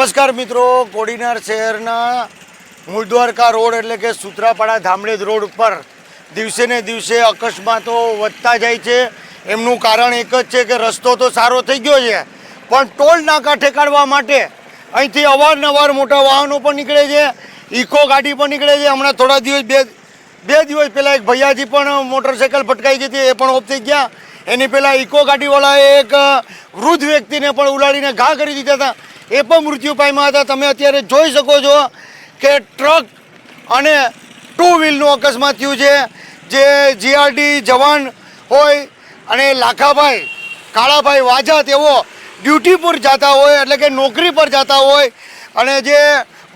નમસ્કાર મિત્રો, કોડીનાર શહેરના મૂળદ્વારકા રોડ એટલે કે સુત્રાપાડા ધામડેજ રોડ ઉપર દિવસે ને દિવસે અકસ્માતો વધતા જાય છે. એમનું કારણ એક જ છે કે રસ્તો તો સારો થઈ ગયો છે, પણ ટોલ નાકા ઠેકાડવા માટે અહીંથી અવારનવાર મોટા વાહનો પણ નીકળે છે, ઇકો ગાડી પણ નીકળે છે. હમણાં થોડા દિવસ બે બે દિવસ પહેલાં એક ભૈયાજી પણ મોટરસાઇકલ ફટકાઈ ગઈ હતી, એ પણ ઓફ થઈ ગયા. એની પહેલાં ઇકો ગાડીવાળાએ એક વૃદ્ધ વ્યક્તિને પણ ઉલાડીને ઘા કરી દીધા હતા. એ પણ મૃત્યુ પામ્યા હતા. તમે અત્યારે જોઈ શકો છો કે ટ્રક અને ટુ વ્હીલનું અકસ્માત થયું છે. જે જીઆરડી જવાન હોય અને લાખાભાઈ, કાળાભાઈ વાજા તેઓ ડ્યુટી પર જતા હોય, એટલે કે નોકરી પર જતા હોય અને જે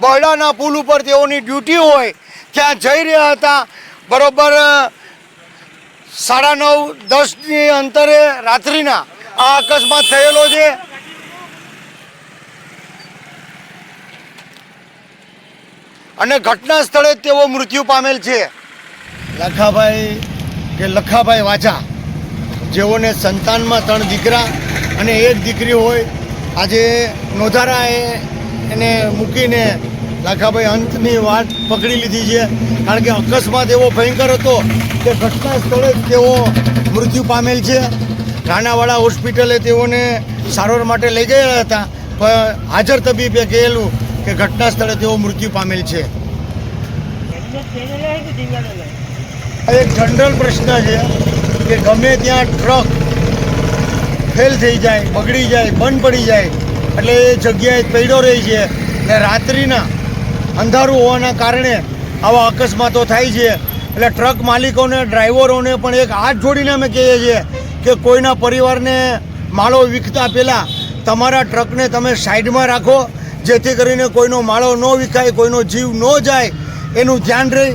બરડાના પુલ ઉપર તેઓની ડ્યુટી હોય, ત્યાં જઈ રહ્યા હતા. બરોબર, સાડા નવ દસની અંતરે રાત્રિના આ અકસ્માત થયેલો છે. અને ઘટના સ્થળે તેઓ મૃત્યુ પામેલ છે. લખાભાઈ કે લખાભાઈ વાજા, જેઓને સંતાનમાં ત્રણ દીકરા અને એક દીકરી હોય, આજે નોધારાએ એને મૂકીને લાખાભાઈ અંતની વાત પકડી લીધી છે. કારણ કે અકસ્માત એવો ભયંકર હતો કે ઘટના સ્થળે તેઓ મૃત્યુ પામેલ છે. રાણાવાડા હોસ્પિટલે તેઓને સારવાર માટે લઈ ગયા હતા, પણ હાજર તબીબે કહેલું કે ઘટના સ્થળે તેઓ મૃત્યુ પામેલ છે. એક જનરલ પ્રશ્ન છે કે ગમે ત્યાં ટ્રક ફેલ થઈ જાય, બગડી જાય, બંધ પડી જાય, એટલે એ જગ્યાએ પૈડો રહે છે ને રાત્રિના અંધારું હોવાના કારણે આવા અકસ્માતો થાય છે. એટલે ટ્રક માલિકોને ડ્રાઈવરોને પણ એક હાથ જોડીને અમે કહીએ છીએ કે કોઈના પરિવારને માળો વિકતા પહેલાં તમારા ટ્રકને તમે સાઈડમાં રાખો જેથી કરીને કોઈનો માળો ન વિખાય, કોઈનો જીવ ન જાય, એનું ધ્યાન રહે.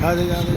જાદે જાદે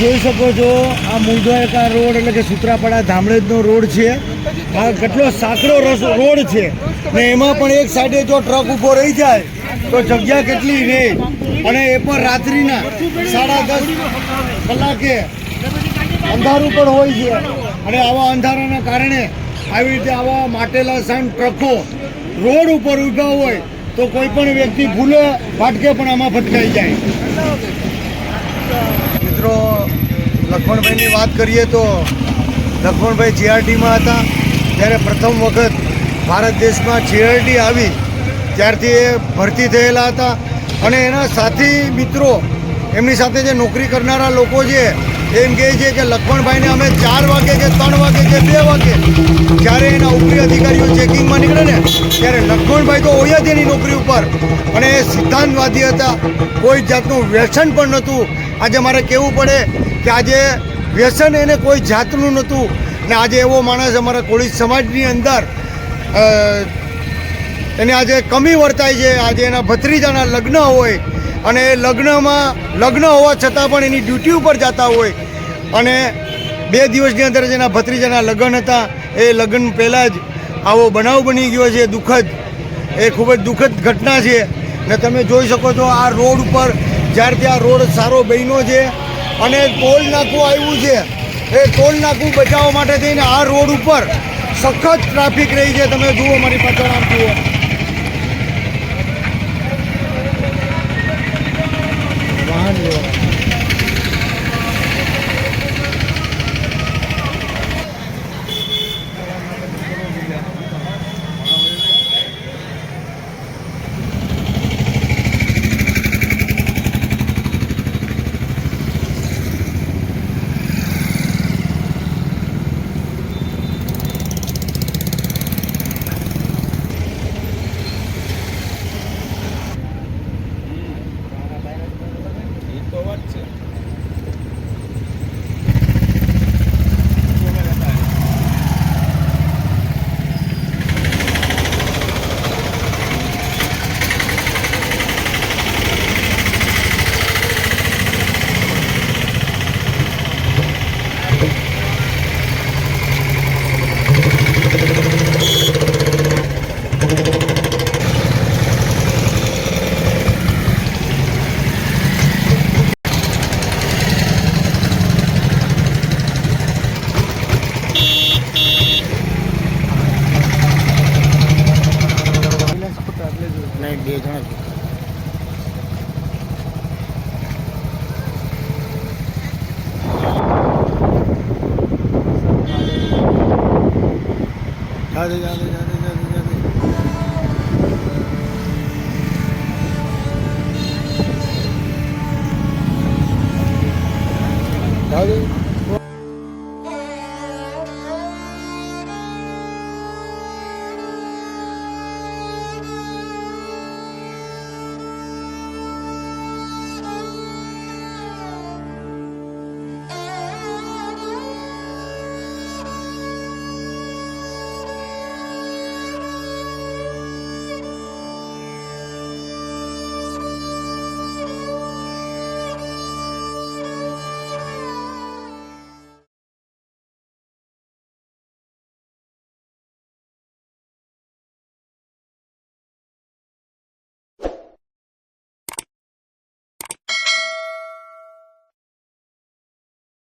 જોઈ શકો છો, આ મૂળદ્વારકા રોડ એટલે કે સુત્રાપાડા ધામળેજનો રોડ છે. આ કેટલો સાંકડો રસ રોડ છે. ને એમાં પણ એક સાઈડે જો ટ્રક ઊભો રહી જાય, તો જગ્યા કેટલી રહે અને એ પણ રાત્રિના સાડા દસ કલાકે અંધારું પણ હોય છે. અને આવા અંધારાના કારણે આવી રીતે આવા માટેલા સાઈન ટ્રકો રોડ ઉપર ઊભા હોય, તો કોઈ પણ વ્યક્તિ ભૂલે, ફાટકે પણ આમાં ફટકાઈ જાય. મિત્રો લખમણભાઈની વાત કરીએ તો લખમણભાઈ જીઆરડીમાં હતા. ત્યારે પ્રથમ વખત ભારત દેશમાં જીઆરડી આવી. ત્યારથી એ ભરતી થયેલા હતા. અને એના સાથી મિત્રો, એમની સાથે જે નોકરી કરનારા લોકો છે એમ કહે છે કે લખમણભાઈને અમે ચાર વાગે કે ત્રણ વાગે કે બે વાગે જ્યારે એના ઉપરી અધિકારીઓ ચેકિંગમાં નીકળે ને, ત્યારે લખમણભાઈ તો હોય જ એની નોકરી ઉપર. અને એ સિદ્ધાંતવાદી હતા. કોઈ જાતનું વ્યસન પણ નહોતું. આજે મારે કહેવું પડે કે આજે વ્યસન એને કોઈ જાતનું નહોતું. ને આજે એવો માણસ અમારા કોળી સમાજની અંદર એને આજે કમી વર્તાય છે. આજે એના ભત્રીજાના લગ્ન હોય. અને એ લગ્નમાં, લગ્ન હોવા છતાં પણ એની ડ્યુટી ઉપર જતા હોય. અને બે દિવસની અંદર જેના ભત્રીજાના લગ્ન હતા. એ લગ્ન પહેલાં જ આવો બનાવ બની ગયો છે, દુઃખદ. એ ખૂબ જ દુઃખદ ઘટના છે. ને તમે જોઈ શકો છો આ રોડ ઉપર જ્યારથી આ રોડ સારો બન્યો છે અને ટોલ નાકું આવ્યું છે. એ ટોલ નાકું બચાવવા માટે થઈને આ રોડ ઉપર સખત ટ્રાફિક રહી છે. તમે જુઓ મારી પાછળ આમ જુઓ. વાહન વ્યવહાર লাগছে geldi geldi geldi geldi geldi. Geldi.